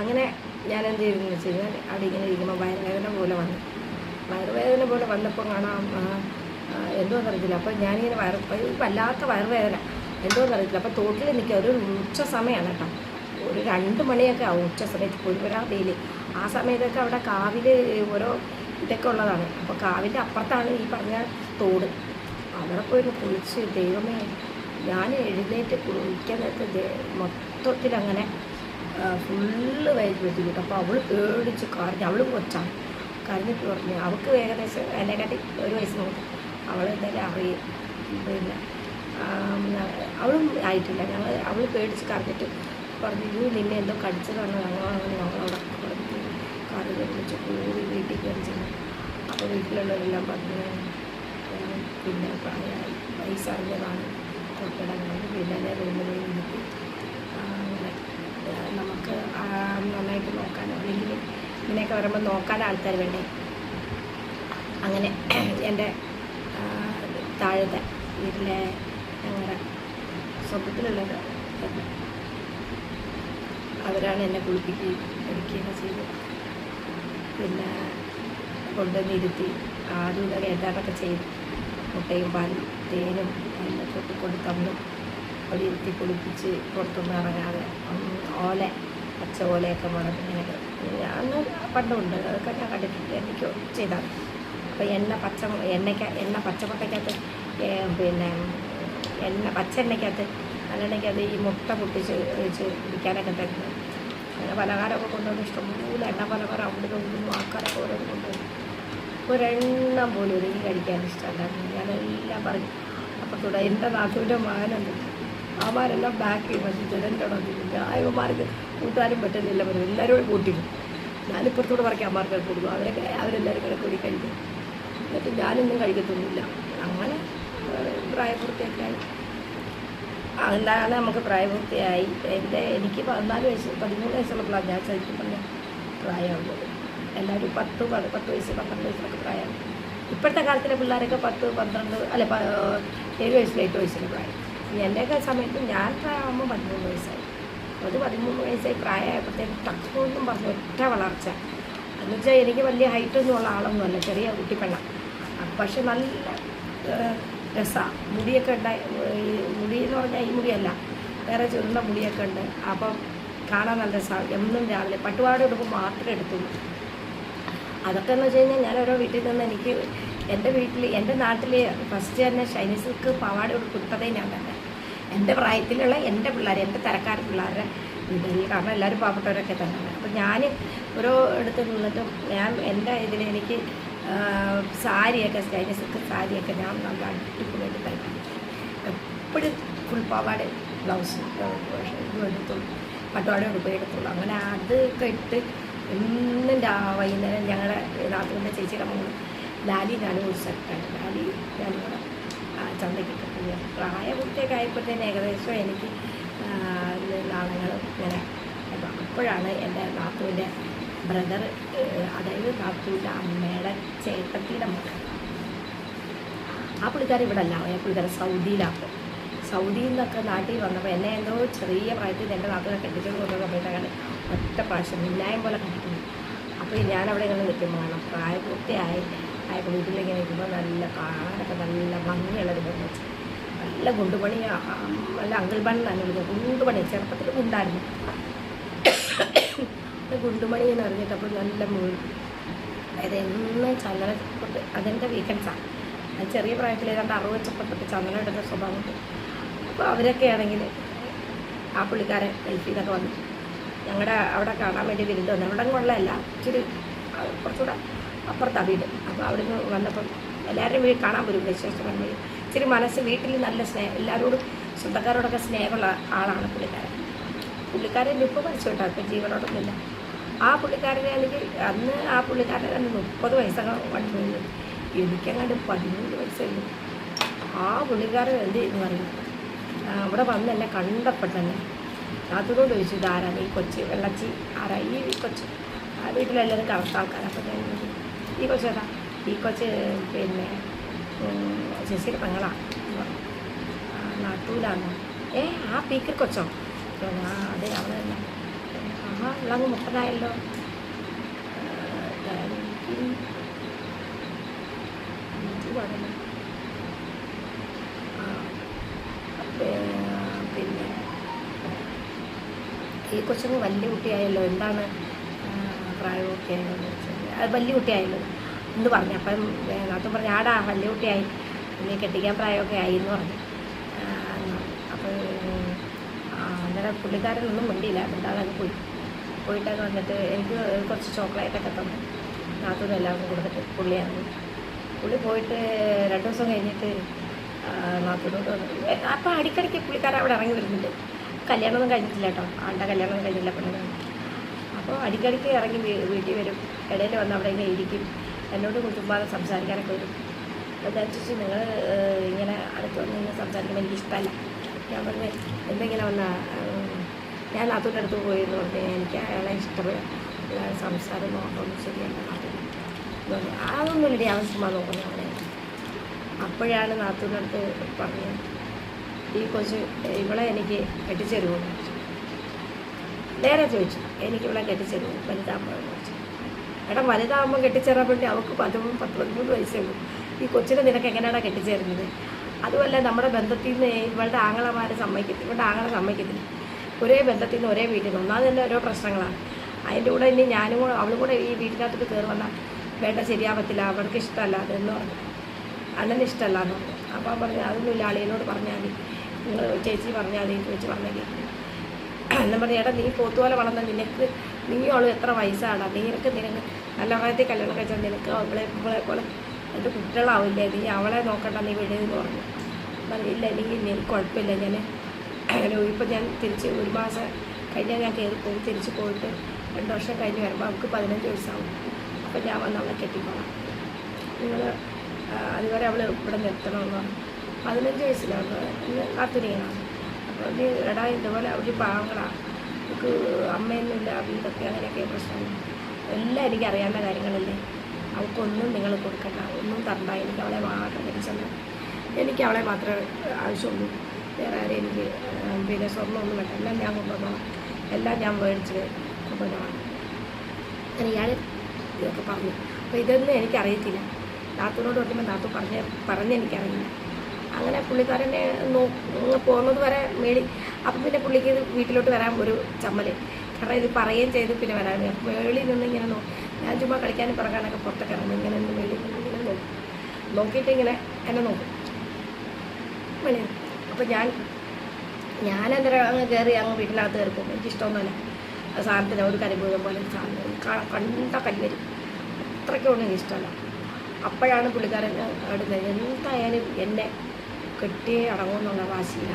അങ്ങനെ ഞാൻ എന്ത് ചെയ്തെന്ന് വെച്ച് കഴിഞ്ഞാൽ അവിടെ ഇങ്ങനെ ഇരിക്കുമ്പോൾ വയറുവേദന പോലെ വന്നു. വയറുവേദന പോലെ വന്നപ്പോൾ കാണാം എന്തോന്ന് അറിയത്തില്ല അപ്പോൾ ഞാനിങ്ങനെ വയറു വല്ലാത്ത വയറുവേദന. എന്തോന്ന് അറിയത്തില്ല അപ്പോൾ തോട്ടിൽ നിൽക്കുക ഒരു ഉച്ച സമയമാണ് കേട്ടോ. ഒരു രണ്ട് മണിയൊക്കെ ആവും ഉച്ച സമയത്ത് പൊരുവരാ വെയിൽ ആ സമയത്തൊക്കെ അവിടെ കാവിൽ ഓരോ ഇതൊക്കെ ഉള്ളതാണ്. അപ്പോൾ കാവിന്റെ അപ്പുറത്താണ് ഈ പറഞ്ഞ തോട്. അവിടെ പോയി കുളിച്ച് ദൈവമേ ഞാൻ എഴുന്നേറ്റ് കുളിക്കാൻ നേരത്തെ മൊത്തത്തിലങ്ങനെ ഫുള്ള് വയറ്റ് വെച്ചു കിട്ടും. അപ്പോൾ അവൾ പേടിച്ച് കരഞ്ഞു അവൾ കൊച്ചാണ്. കരഞ്ഞിട്ട് പറഞ്ഞു അവൾക്ക് ഏകദേശം എന്നെക്കാട്ടി ഒരു വയസ്സ് നോക്കും അവൾ എന്തായാലും അറിയും. പിന്നെ അവളും ആയിട്ടില്ല. ഞങ്ങൾ അവൾ പേടിച്ച് കരഞ്ഞിട്ട് പറഞ്ഞു "അയ്യോ, നിന്നെ എന്തോ കടിച്ചതാണ് ഞങ്ങളാണ് ഞങ്ങളവിടെ കറി വിളിച്ച് കൂടി വീട്ടിൽ കയറി അപ്പോൾ വീട്ടിലുള്ളവരെല്ലാം പറഞ്ഞു. പിന്നെ പ്രായമായി അറിഞ്ഞതാണ് തൊട്ടിടങ്ങൾ പിന്നെ റൂമിൽ നിന്നിട്ട് അങ്ങനെ നമുക്ക് നന്നായിട്ട് നോക്കാനോ അല്ലെങ്കിൽ ഇങ്ങനെയൊക്കെ വരുമ്പോൾ നോക്കാൻ ആൾക്കാർ വേണ്ടേ? അങ്ങനെ എന്റെ താഴത്തെ വീട്ടിലെ ഞങ്ങളുടെ സ്വന്തത്തിലുള്ളത് അവരാണ് എന്നെ കുളിപ്പിക്കുകയും എടുക്കുകയൊക്കെ ചെയ്ത് പിന്നെ കൊണ്ടുവന്നിരുത്തി ആദ്യം ഇതൊക്കെ ഏതാണ്ടൊക്കെ ചെയ്തു. മുട്ടയും പാലും തേനും എല്ലാം കൊട്ടിക്കൊണ്ട് തന്നു അവിടെ ഇരുത്തി കുളിപ്പിച്ച് പുറത്തൊന്നും ഇറങ്ങാതെ ഓല പച്ച ഓലയൊക്കെ മുളക് ഇങ്ങനെ അന്ന് പണ്ടുണ്ട് അതൊക്കെ ഞാൻ കണ്ടിട്ടുണ്ട്. എനിക്ക് ചെയ്താണ് അപ്പോൾ എണ്ണ പച്ച എണ്ണയ്ക്ക എണ്ണ പച്ചമുട്ടയ്ക്കകത്ത് പിന്നെ എണ്ണ പച്ച എണ്ണയ്ക്കകത്ത് നല്ലെണ്ണയ്ക്കകത്ത് ഈ മുട്ട പൊട്ടിച്ച് വെച്ച് കുടിക്കാനൊക്കെ തരുന്നത്. അങ്ങനെ പലഹാരമൊക്കെ കൊണ്ടുവന്ന് ഇഷ്ടംപോലെ എണ്ണ പലഹാരം അവിടെ നിന്നും ആൾക്കാരൊക്കെ ഓരോന്ന് കൊണ്ടുവന്നു ഒരെണ്ണം പോലും എനിക്ക് കഴിക്കാൻ ഇഷ്ടമല്ല. ഞാനെല്ലാം പറഞ്ഞു. അപ്പോൾ തുട എന്റെ നാട്ടുവിന്റെ മകനുണ്ട്. അവന്മാരെല്ലാം ബാക്ക് ചെയ്ത് മതി ജനന്റെടന്നില്ല അയവന്മാർക്ക് കൂട്ടാനും പറ്റുന്നില്ല. പറയും എല്ലാവരും കൂട്ടിക്കും ഞാനിപ്പുറത്തോടെ പറയ്ക്കാൻ അമ്മമാർക്ക് കൊടുക്കും. അവരൊക്കെ അവരെല്ലാവരും കൂടെ കൂടി കഴിക്കും എന്നിട്ട് ഞാനൊന്നും കഴിക്കത്തൊന്നുമില്ല. അങ്ങനെ പ്രായപൂർത്തിയൊക്കെയായി അങ്ങനെ നമുക്ക് പ്രായപൂർത്തിയായി? എന്റെ എനിക്ക് പതിനാല് വയസ്സ് പതിമൂന്ന് വയസ്സുള്ളപ്പോഴാണ് ഞാൻ ശരിക്കും പറഞ്ഞ പ്രായമുള്ളത് എല്ലാവരും പത്ത് പത്ത് വയസ്സ് പന്ത്രണ്ട് വയസ്സിലൊക്കെ പ്രായമാണ്. ഇപ്പോഴത്തെ കാലത്തിലെ പിള്ളേരൊക്കെ പത്ത് പന്ത്രണ്ട് അല്ല ഏഴ് വയസ്സിൽ എട്ട് വയസ്സിലെ പ്രായം. എന്റെയൊക്കെ സമയത്ത് ഞാൻ പ്രായമാകുമ്പോൾ പതിമൂന്ന് വയസ്സായി. അത് പതിമൂന്ന് വയസ്സായി പ്രായമായപ്പോഴത്തേക്ക് ടക്കുമെന്നും പറഞ്ഞു ഒറ്റ വളർച്ച. എന്ന് വെച്ചാൽ എനിക്ക് വലിയ ഹൈറ്റൊന്നും ഉള്ള ആളൊന്നും അല്ല ചെറിയ കുട്ടിപ്പെണ്ണ പക്ഷെ നല്ല രസമാണ് മുടിയൊക്കെ ഉണ്ടായി മുടി എന്ന് പറഞ്ഞാൽ ഈ മുടിയല്ല വേറെ ചുരുണ്ട മുടിയൊക്കെ ഉണ്ട്. അപ്പം കാണാൻ നല്ല രസമാണ് എന്നും രാവിലെ പട്ടുപാട് എടുക്കുമ്പോൾ മാത്രമേ എടുത്തുള്ളൂ. അതൊക്കെ എന്ന് വെച്ച് കഴിഞ്ഞാൽ ഞാൻ ഓരോ വീട്ടിൽ നിന്ന് എനിക്ക് എന്റെ വീട്ടിൽ എന്റെ നാട്ടിൽ ഫസ്റ്റ് തന്നെ ഷൈനി സിൽക്ക് പാവാട കൊടുത്തതേ ഞാൻ തന്നെ. എന്റെ പ്രായത്തിലുള്ള എന്റെ പിള്ളേർ എന്റെ തരക്കാർ പിള്ളേരുടെ വീട്ടിൽ കാരണം എല്ലാവരും പാവപ്പെട്ടവരൊക്കെ തന്നെയാണ് അപ്പം ഞാൻ ഓരോ ഇടത്ത് നിന്നിട്ടും ഞാൻ എന്റെ ഇതിൽ എനിക്ക് സാരിയൊക്കെ ഷൈനി സിക്ക് സാരിയൊക്കെ ഞാൻ നല്ല അടിപൊളിയായിട്ട് തയ്ക്കും. എപ്പോഴും ഫുൾ പാവാട് ബ്ലൗസ് ഇതും എടുത്തുള്ളൂ പട്ടുപാട ഉടുപ്പേ എടുത്തുള്ളൂ. അങ്ങനെ അതൊക്കെ ഇട്ട് എന്നും രാ വൈകുന്നേരം ഞങ്ങളുടെ നാട്ടിലെ ചേച്ചിയുടെ മോൾ ലാലി ഞാനും ഒരു സെറ്റാണ് ലാലി ഞാനും കൂടെ കിട്ടത്തില്ല. പ്രായപൂർത്തിയൊക്കെ ആയപ്പോഴത്തേന് ഏകദേശം എനിക്ക് നാളങ്ങൾ ഇങ്ങനെ അപ്പം അപ്പോഴാണ് എന്റെ നാത്തുവിന്റെ ബ്രദർ അതായത് നാത്തുവിന്റെ അമ്മയുടെ ചേട്ടത്തിയുടെ മകൻ. ആ പുള്ളിക്കാരൻ ഇവിടെ അല്ല ആ പുള്ളിക്കാരൻ സൗദിയിലാണ്. സൗദിയിൽ നിന്നൊക്കെ നാട്ടിൽ വന്നപ്പോൾ എന്നെ എന്തോ ചെറിയ പ്രായത്തിൽ എന്റെ നാട്ടിലെ കെട്ടിച്ചോണ്ട് കൊണ്ടുവന്ന സമയത്താണ് ഒറ്റ പ്രാവശ്യം ഇല്ലായ്മ പോലെ കണ്ടിട്ടുണ്ട് അപ്പോൾ ഞാനവിടെ ഇങ്ങനെ നിൽക്കുമ്പോഴാണ് പ്രായപൂർത്തിയായി ആയപ്പോൾ വീട്ടിലേക്ക് നിൽക്കുമ്പോൾ നല്ല കാണാനൊക്കെ നല്ല ഭംഗിയുള്ള ഒരു ബന്ധം നല്ല കുണ്ടുപണിയാണ് നല്ല അങ്കിൾ പണി തന്നെ വിളിക്കുന്നത് ഗുണ്ടുപണി ചെറുപ്പത്തിൽ ഗുണ്ടായിരുന്നു. കുണ്ടുപണി എന്ന് അറിഞ്ഞിട്ടപ്പോൾ നല്ല മുഴു അതായത് എന്നും ചന്ദന തൊട്ട് അതെന്റെ വീക്കൻസാണ് അത് ചെറിയ പ്രായത്തിൽ ഏതാണ്ട് അറുപത് ചപ്പത്തൊക്കെ ചന്ദനം സ്വഭാവം ഉണ്ട് അപ്പോൾ അവരൊക്കെ ആണെങ്കിൽ ആ പുള്ളിക്കാരെ ഗൾഫിൽ നിന്നൊക്കെ വന്നു. ഞങ്ങളുടെ അവിടെ കാണാൻ വേണ്ടി വരുന്നുണ്ട് അവിടെ കൊള്ളല്ല ഇച്ചിരി കുറച്ചുകൂടെ അപ്പുറത്താണ് വീട്. അപ്പോൾ അവിടെ നിന്ന് വന്നപ്പം എല്ലാവരുടെയും വീട് കാണാൻ വരും വിശ്വാസം വന്നു ഇച്ചിരി മനസ്സ് വീട്ടിൽ നല്ല സ്നേഹം എല്ലാവരോടും സ്വന്തക്കാരോടൊക്കെ സ്നേഹമുള്ള ആളാണ് പുള്ളിക്കാരൻ. പുള്ളിക്കാരൻ ഇപ്പോൾ മരിച്ചു കേട്ടോ ഇപ്പം ജീവനോടൊന്നുമില്ല ആ പുള്ളിക്കാരനെ അല്ലെങ്കിൽ അന്ന് ആ പുള്ളിക്കാരനെ തന്നെ മുപ്പത് വയസ്സൊക്കെ വന്നു. എനിക്കങ്ങാണ്ട് പതിമൂന്ന് വയസ്സുള്ളൂ ആ പുള്ളിക്കാരൻ എന്ത് എന്ന് പറയുന്നത് അവിടെ വന്ന് എന്നെ കണ്ടപ്പോൾ തന്നെ അതിനോട് ചോദിച്ചു ഇതാരാണ് ഈ കൊച്ച് വെള്ളച്ചി ആരാ? ഈ കൊച്ച്. ആ വീട്ടിലെല്ലാവരും കറുത്ത ആൾക്കാരാണ് അപ്പം ഞാൻ ചോദിച്ചു, ഈ കൊച്ച് ഏതാ ഈ കൊച്ച് പിന്നെ ഉം, ചേച്ചിയുടെ പെങ്ങളാണ് എന്ന് പറഞ്ഞു. ആ, നാട്ടൂലാണോ ഏ ആ പീക്കർ കൊച്ചോ ഞാൻ പറഞ്ഞു, ആ അതെ അവിടെ തന്നെ ആ ആ ഉള്ളങ്ങ് മുട്ടനായല്ലോ എനിക്ക് ഇത് പാടില്ല. ആ, പേ- പിന്നെ ഈ കൊച്ചങ്ങ് വലിയ കുട്ടിയായല്ലോ എന്താണ് ആ, പ്രായമൊക്കെ ആയതെന്ന് വെച്ചാൽ അത് വലിയ കുട്ടിയായല്ലോ എന്ന് പറഞ്ഞു. അപ്പം നാത്തും പറഞ്ഞു ആടാ വലിയ കുട്ടിയായി. പിന്നെ കെട്ടിക്കാൻ പ്രായമൊക്കെ ആയി എന്ന് പറഞ്ഞു. അപ്പം അന്നേരം പുള്ളിക്കാരനൊന്നും മിണ്ടിയില്ല. മിണ്ടാതെ പോയി. പോയിട്ടൊക്കെ വന്നിട്ട് എനിക്ക് കുറച്ച് ചോക്ലേറ്റൊക്കെ തന്നു. നാത്തൂനും എല്ലാവർക്കും കൊടുത്തിട്ട് പുള്ളിയാണ് പുള്ളി പോയിട്ട് രണ്ട് ദിവസം കഴിഞ്ഞിട്ട് ആ, നാത്തൂനോട് വന്നു. അപ്പം അടിക്കടിക്ക് പുള്ളിക്കാരൻ അവിടെ ഇറങ്ങി വരുന്നുണ്ട്. കല്യാണമൊന്നും കഴിഞ്ഞിട്ടില്ല കേട്ടോ. ആളുടെ കല്യാണമൊന്നും കഴിഞ്ഞില്ല പെണ്ണിന്. അപ്പോൾ അടിക്കടിക്ക് ഇറങ്ങി വീട്ടിൽ വരും. ഇടയിൽ വന്ന് അവിടെ ഇങ്ങനെ ഇരിക്കും. എന്നോട് കുറ്റുമ്പാതെ സംസാരിക്കാനൊക്കെ വരും. ചോദിച്ചു നിങ്ങൾ ഇങ്ങനെ അടുത്ത് വന്ന് ഇങ്ങനെ സംസാരിക്കുമ്പോൾ എനിക്കിഷ്ടമല്ല ഞാൻ പറഞ്ഞു എന്തെങ്കിലും വന്ന ഞാൻ അതുകൊണ്ട് അടുത്ത് പോയി എന്ന് പറഞ്ഞു എനിക്ക് അയാളെ ഇഷ്ടപ്പെടും. അയാളെ സംസാരം നോക്കണം ശരിയല്ല നാട്ടിൽ അതൊന്നും പറഞ്ഞു ഞാൻ അവൻ ചുമ്മാ നോക്കുന്നു അവനെ അപ്പോഴാണ് നാത്തൂരിനടുത്ത് പറഞ്ഞത് ഈ കൊച്ച് ഇവളെ എനിക്ക് കെട്ടിച്ചു തരുമോ എന്ന് ചോദിച്ചു നേരെ ചോദിച്ചു എനിക്ക് ഇവിടെ കെട്ടിച്ചേരും വലുതാകുമ്പോൾ ചോദിച്ചു. എടാ വലുതാകുമ്പോൾ കെട്ടിച്ചേരാൻ വേണ്ടി അവൾക്ക് പതിമൂന്ന് പത്ത് പതിമൂന്ന് വയസ്സേ ഉള്ളൂ. ഈ കൊച്ചിനെ നിനക്ക് എങ്ങനെയാണ് കെട്ടിച്ചേരുന്നത്? അതുമല്ല നമ്മുടെ ബന്ധത്തിൽ നിന്ന് ഇവളുടെ ആങ്ങളമാർ സമ്മതിക്കത്തില്ല ഇവളുടെ ആങ്ങളെ സമ്മതിക്കത്തില്ല. ഒരേ ബന്ധത്തിൽ നിന്ന് ഒരേ വീട്ടിൽ നിന്ന് ഒന്നാമത് തന്നെ ഓരോ പ്രശ്നങ്ങളാണ്. അതിന്റെ കൂടെ ഇനി ഞാനും കൂടെ അവളും കൂടെ ഈ വീട്ടിനകത്തോട്ട് കയറി വന്നാൽ വേണ്ട ശരിയാവത്തില്ല അവർക്ക് ഇഷ്ടമല്ല അതെന്ന് പറഞ്ഞു. അണ്ണന് ഇഷ്ടമല്ല എന്ന് പറഞ്ഞു. അപ്പം പറഞ്ഞു അതൊന്നുമില്ല അളിയനോട് പറഞ്ഞാൽ മതി. നിങ്ങൾ ചേച്ചി പറഞ്ഞാൽ മതി ചോദിച്ച് പറഞ്ഞാൽ എന്നും പറഞ്ഞ ഏട്ടാ നീ പോത്തുപോലെ വളർന്ന നിനക്ക് നീ അവൾ എത്ര വയസ്സാണ് നിനക്ക് നിനക്ക് നല്ല പ്രായത്തിൽ കല്യാണം കഴിച്ചാൽ നിനക്ക് അവളെ ഇവളെ പോലെ എന്റെ കുട്ടികളാവില്ലേ? നീ അവളെ നോക്കണ്ട നീ വിടുമെന്ന് പറഞ്ഞു. പറഞ്ഞു ഇല്ല എനിക്ക് എനിക്ക് കുഴപ്പമില്ല. ഞാൻ ഇപ്പം ഞാൻ തിരിച്ച് ഒരു മാസം കഴിഞ്ഞാൽ ഞാൻ കയറി പോയി തിരിച്ച് പോയിട്ട് രണ്ട് വർഷം കഴിഞ്ഞ് വരുമ്പോൾ അവൾക്ക് പതിനഞ്ച് വയസ്സാവും. അപ്പം ഞാൻ വന്ന് അവളെ കെട്ടിപ്പോണം നിങ്ങൾ അതുവരെ അവൾ ഇവിടെ നിർത്തണമെന്ന് പറഞ്ഞു. പതിനഞ്ച് വയസ്സിലാണ് കാത്തുനിയാണ് ഇത് എടാ ഇതുപോലെ അവർ പാവങ്ങളാണ് നമുക്ക് അമ്മയൊന്നുമില്ല വീടൊക്കെ അങ്ങനെയൊക്കെ പ്രശ്നം. എല്ലാം എനിക്ക് അറിയാവുന്ന കാര്യങ്ങളല്ലേ. അവൾക്കൊന്നും നിങ്ങൾ കൊടുക്കണ്ട ഒന്നും തരണ്ട. എനിക്ക് അവളെ മാത്രം കടിച്ചത് എനിക്ക് അവളെ മാത്രമേ ആവശ്യമുള്ളൂ. വേറെ ആരെയും എനിക്ക് പിന്നെ സ്വർണമൊന്നും വേണ്ട. എല്ലാം ഞാൻ കൊണ്ടുവന്നോളാം. എല്ലാം ഞാൻ മേടിച്ച് കൊണ്ടുവന്നോളാം. അങ്ങനെ ഇയാൾ ഇതൊക്കെ പറഞ്ഞു. അപ്പോൾ ഇതൊന്നും എനിക്കറിയത്തില്ല. നാത്തൂനോട് പറയുമ്പോൾ നാത്തു പറഞ്ഞ പറഞ്ഞ് എനിക്കറിയില്ല. അങ്ങനെ പുള്ളിക്കാരനെ പോകുന്നത് വരെ മേടി അപ്പം പിന്നെ പുള്ളിക്ക് ഇത് വീട്ടിലോട്ട് വരാൻ ഒരു ചമ്മൽ. കാരണം ഇത് പറയുകയും ചെയ്ത് പിന്നെ വരാൻ മേളിൽ നിന്ന് ഇങ്ങനെ നോ ഞാൻ ചുമ്മാ കളിക്കാനും പറക്കാനൊക്കെ പുറത്തൊക്കെ ഇറങ്ങി. ഇങ്ങനെ ഒന്ന് മേളിൽ നിന്ന് ഇങ്ങനെ നോക്കും നോക്കിയിട്ട് ഇങ്ങനെ എന്നെ നോക്കും. വെളിയിൽ അപ്പം ഞാൻ ഞാനന്നേരം അങ്ങ് കയറി അങ്ങ് വീട്ടിനകത്ത് കയറി പോകും എനിക്കിഷ്ടമൊന്നുമല്ല സാധനത്തിന് ഒരു കരിപൂരം പോലെ സാധനം. കണ്ട കല്ലരി അത്രയ്ക്കൊന്നും എനിക്കിഷ്ടമല്ല. അപ്പോഴാണ് പുള്ളിക്കാരൻ അവിടുന്ന് എന്തായാലും എന്നെ കെട്ടിയേ അടങ്ങുമെന്നുള്ള വാശിയില്ല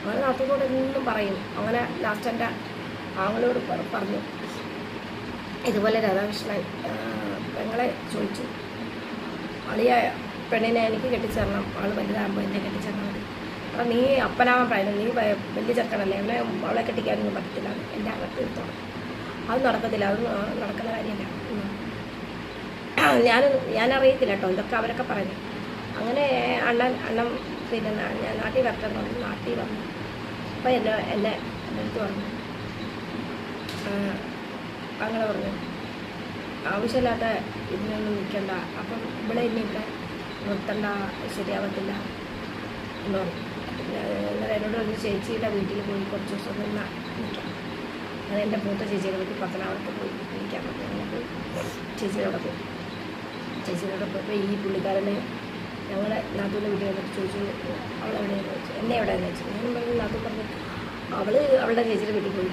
അങ്ങനെ നാട്ടിനോട് എന്നും പറയും. അങ്ങനെ ലാസ്റ്റ് എന്റെ ആങ്ങളോട് പറഞ്ഞു. ഇതുപോലെ രാധാകൃഷ്ണൻ പെങ്ങളെ ചോദിച്ചു. അളിയ പെണ്ണിനെ എനിക്ക് കെട്ടിച്ചേരണം. ആൾ വലുതാകുമ്പോൾ എന്നെ കെട്ടിച്ചേരണം അപ്പം നീ അപ്പനാവാൻ പറയുന്നത് നീ വലിയ ചെറുക്കനല്ലേ. അവനെ അവളെ കെട്ടിക്കാനൊന്നും പറ്റത്തില്ല. എന്റെ അകത്ത് എടുത്തോളം അത് നടക്കത്തില്ല. അത് നടക്കുന്ന കാര്യമല്ല. ഞാൻ ഞാനറിയത്തില്ല കേട്ടോ. ഇതൊക്കെ അവരൊക്കെ പറഞ്ഞു അങ്ങനെ അണ്ണൻ അണ്ണൻ പിന്നെ ഞാൻ നാട്ടിൽ വരട്ടെന്ന് പറഞ്ഞു നാട്ടിൽ വന്നു അപ്പം എന്നെ എന്നെ എന്റെ അടുത്ത് പറഞ്ഞു അങ്ങനെ പറഞ്ഞു ആവശ്യമില്ലാത്ത ഇതിനൊന്നും നിൽക്കണ്ട അപ്പം ഇവിടെ ഇനി ഇവിടെ നിർത്തണ്ട ശരിയാവത്തില്ല എന്ന് പറഞ്ഞു എന്നാൽ എന്നോട് ഒരു ചേച്ചിയുടെ വീട്ടിൽ പോയി കുറച്ച് ദിവസം നിന്ന് നിൽക്കാം അത് എന്റെ മൂത്ത ചേച്ചിയുടെ വീട്ടിൽ പത്തനാപുരത്ത് പോയി നിൽക്കാൻ പറ്റും പോയി ചേച്ചിയുടെ പോയി ചേച്ചിയുടെ പോയപ്പോൾ ഈ പുള്ളിക്കാരനെ ഞങ്ങളെ നാത്തൂന്റെ വീട്ടിൽ വന്നിട്ട് ചോദിച്ചു അവളെവിടെയാണെന്ന് വെച്ചു എന്നെ എവിടെയാണെന്ന് വെച്ചു ഞാൻ പറഞ്ഞു നാത്തു പറഞ്ഞു അവൾ അവളുടെ ചേച്ചിയുടെ വീട്ടിൽ പോയി.